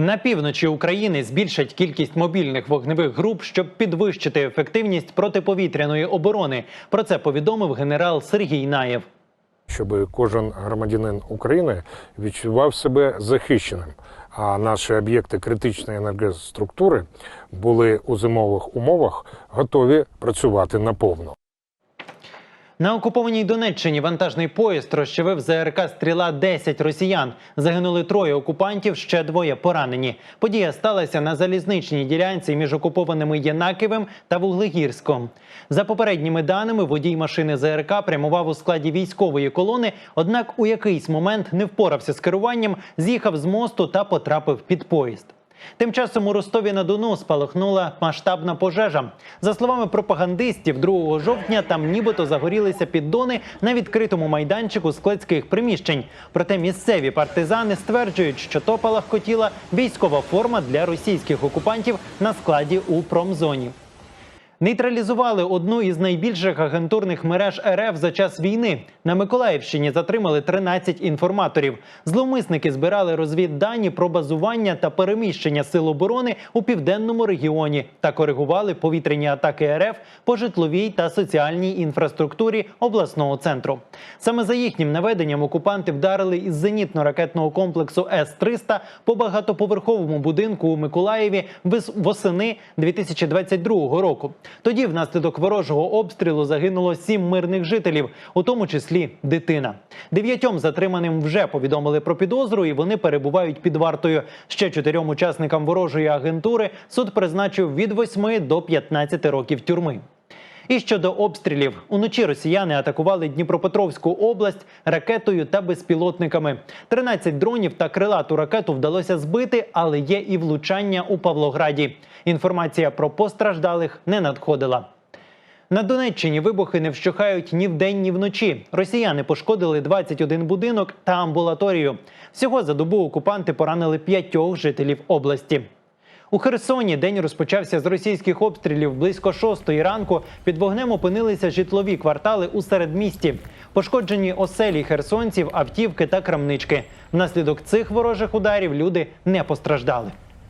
На півночі України збільшать кількість мобільних вогневих груп, щоб підвищити ефективність протиповітряної оборони. Про це повідомив генерал Сергій Наєв. щоб кожен громадянин України відчував себе захищеним. А наші об'єкти критичної енергоструктури були у зимових умовах готові працювати наповну. На окупованій Донеччині вантажний поїзд розчавив ЗРК Стріла 10 росіян. Загинули троє окупантів, ще двоє поранені. Подія сталася на залізничній ділянці між окупованими Єнаківим та Вуглегірськом. За попередніми даними, водій машини ЗРК прямував у складі військової колони, однак у якийсь момент не впорався з керуванням, з'їхав з мосту та потрапив під поїзд. Тим часом у Ростові на Дону спалахнула масштабна пожежа. За словами пропагандистів, 2 жовтня там нібито загорілися піддони на відкритому майданчику складських приміщень. Проте місцеві партизани стверджують, що то палахкотіла військова форма для російських окупантів на складі у промзоні. Нейтралізували одну із найбільших агентурних мереж РФ за час війни. На Миколаївщині затримали 13 інформаторів. Зловмисники збирали розвіддані про базування та переміщення сил оборони у південному регіоні та коригували повітряні атаки РФ по житловій та соціальній інфраструктурі обласного центру. Саме за їхнім наведенням окупанти вдарили із зенітно-ракетного комплексу С-300 по багатоповерховому будинку у Миколаєві восени 2022 року. Тоді, внаслідок ворожого обстрілу, загинуло сім мирних жителів, у тому числі дитина. Дев'ятьом затриманим вже повідомили про підозру, і вони перебувають під вартою. Ще чотирьом учасникам ворожої агентури суд призначив від 8 до 15 років тюрми. І щодо обстрілів, уночі росіяни атакували Дніпропетровську область ракетою та безпілотниками. 13 дронів та крилату ракету вдалося збити, але є і влучання у Павлограді. Інформація про постраждалих не надходила. На Донеччині вибухи не вщухають ні вдень, ні вночі. Росіяни пошкодили 21 будинок та амбулаторію. Всього за добу окупанти поранили п'ятьох жителів області. У Херсоні день розпочався з російських обстрілів близько шостої ранку. Під вогнем опинилися житлові квартали у середмісті. Пошкоджені оселі херсонців, автівки та крамнички. Внаслідок цих ворожих ударів люди не постраждали.